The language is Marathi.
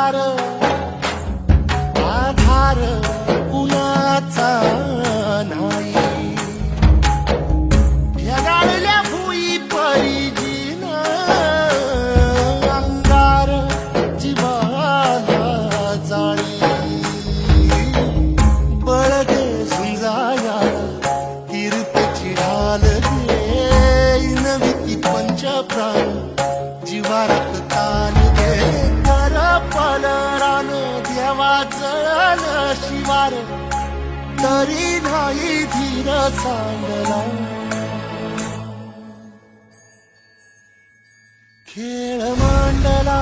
अंधार आधार कुणाचा नाही? ढगाळल्या भुई परिजीन अंगार जीवाला जाळी. बळगे सुंजाया कीर्तची ढाल दे नवी पंच प्राण जीवारात देवा शिवार तरी नाही धीर सांगला. खेळ मांडला